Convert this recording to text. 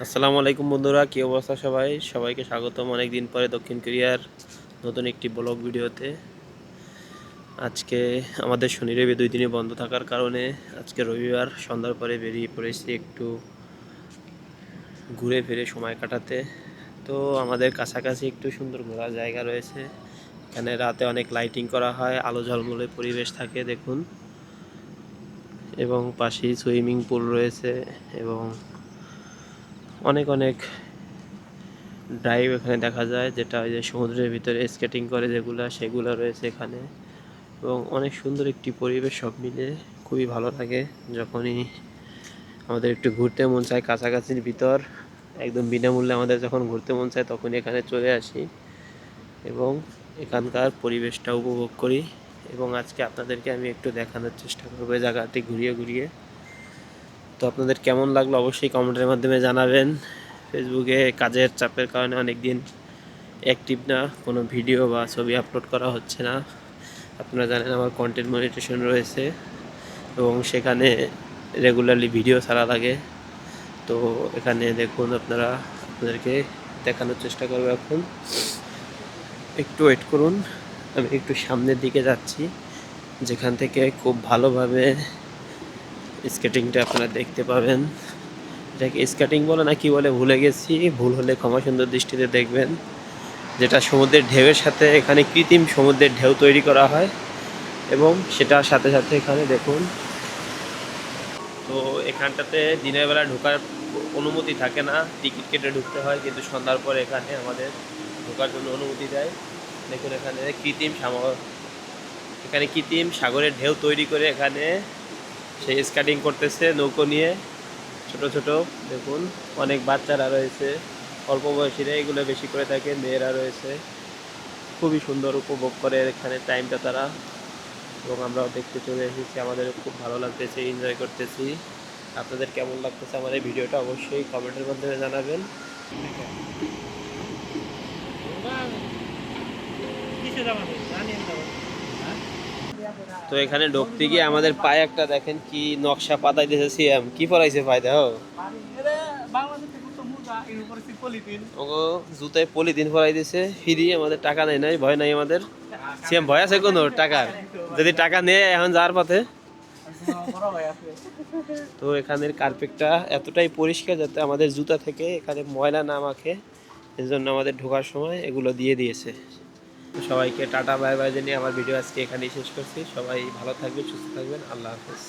আসসালামু আলাইকুম বন্ধুরা, কী অবস্থা সবাই? সবাইকে স্বাগতম অনেক দিন পরে দক্ষিণ কোরিয়ার নতুন একটি ব্লগ ভিডিওতে। আজকে আমাদের শনি রবি দুই দিনে বন্ধ থাকার কারণে আজকে রবিবার, সন্ধ্যার পরে বেরিয়ে পড়েছি একটু ঘুরে ফিরে সময় কাটাতে। তো আমাদের কাছাকাছি একটু সুন্দর ঘোরার জায়গা রয়েছে। এখানে রাতে অনেক লাইটিং করা হয়, আলো ঝলমলে পরিবেশ থাকে, দেখুন। এবং পাশেই সুইমিং পুল রয়েছে এবং অনেক অনেক ড্রাইভ এখানে দেখা যায়, যেটা ওই যে সমুদ্রের ভিতরে স্কেটিং করে যেগুলো, সেগুলো রয়েছে এখানে। এবং অনেক সুন্দর একটি পরিবেশ সব মিলে, খুবই ভালো লাগে যখনই আমাদের একটু ঘুরতে মন চায় কাছাকাছির ভিতর। একদম বিনামূল্যে আমাদের যখন ঘুরতে মন চায় তখনই এখানে চলে আসি এবং এখানকার পরিবেশটা উপভোগ করি। এবং আজকে আপনাদেরকে আমি একটু দেখানোর চেষ্টা করব জায়গাটি ঘুরিয়ে ঘুরিয়ে। তো আপনাদের কেমন লাগল অবশ্যই কমেন্টের মাধ্যমে জানাবেন। ফেসবুকে কাজের চাপের কারণে অনেক দিন অ্যাক্টিভ না, কোনো ভিডিও বা ছবি আপলোড করা হচ্ছে না। আপনারা জানেন আমার কন্টেন্ট মনিটেশন রয়েছে এবং সেখানে রেগুলারলি ভিডিও ছাড়া লাগে। তো এখানে দেখুন আপনারা, আপনাদেরকে দেখানোর চেষ্টা করব এখন। একটু ওয়েট করুন, আমি একটু সামনের দিকে যাচ্ছি, যেখান থেকে খুব ভালোভাবে স্কেটিংটা আপনারা দেখতে পাবেন। এটাকে স্কেটিং বলে না কি বলে, ভুলে গেছি। ভুল হলে ক্ষমা সুন্দর দৃষ্টিতে দেখবেন। যেটা সমুদ্রের ঢেউয়ের সাথে এখানে কৃত্রিম সমুদ্রের ঢেউ তৈরি করা হয় এবং সেটার সাথে সাথে এখানে দেখুন। তো এখানটাতে দিনের বেলা ঢোকার অনুমতি থাকে না। টিকিট কেটে ঢুকতে হয়, কিন্তু সন্ধ্যার পর এখানে আমাদের ঢোকার জন্য অনুমতি দেয়। দেখুন এখানে কৃত্রিম এখানে কৃত্রিম সাগরের ঢেউ তৈরি করে এখানে সেই স্কেটিং করতেছে নৌকো নিয়ে। ছোট ছোট, দেখুন, অনেক বাচ্চারা রয়েছে। অল্প বয়সীরা এগুলো বেশি করে থাকে, মেয়েরা রয়েছে। খুবই সুন্দর উপভোগ করে এখানে টাইমটা তারা। এবং আমরাও দেখতে চলে এসেছি, আমাদের খুব ভালো লাগতেছে এনজয় করতেছি। আপনাদের কেমন লাগতেছে আমার এই ভিডিওটা অবশ্যই কমেন্টের মাধ্যমে জানাবেন। তো এখানে ঢুকতে গিয়ে আমাদের পায়ে একটা দেখেন কি নকশা পাতাই দিয়েছে সিএম। কি পড়াইছে পায়ে দেখো। ওগো, জুতায় পলিথিন পরাই দিছে ফ্রি, আমাদের টাকা নেই নাই, ভয় নাই আমাদের। সিএম, ভয় আছে কোনো? টাকার যদি টাকা নেয়, এখন যাওয়ার পথে। তো এখানের কার্পেটটা এতটাই পরিষ্কার যাতে আমাদের জুতা থেকে এখানে ময়লা না মাখে এর জন্য আমাদের ঢোকার সময় এগুলো দিয়ে দিয়েছে। সবাইকে টাটা, বাই বাই জানিয়ে আমার ভিডিও আজকে এখানেই শেষ করছি। সবাই ভালো থাকবেন, সুস্থ থাকবেন। আল্লাহ হাফেজ।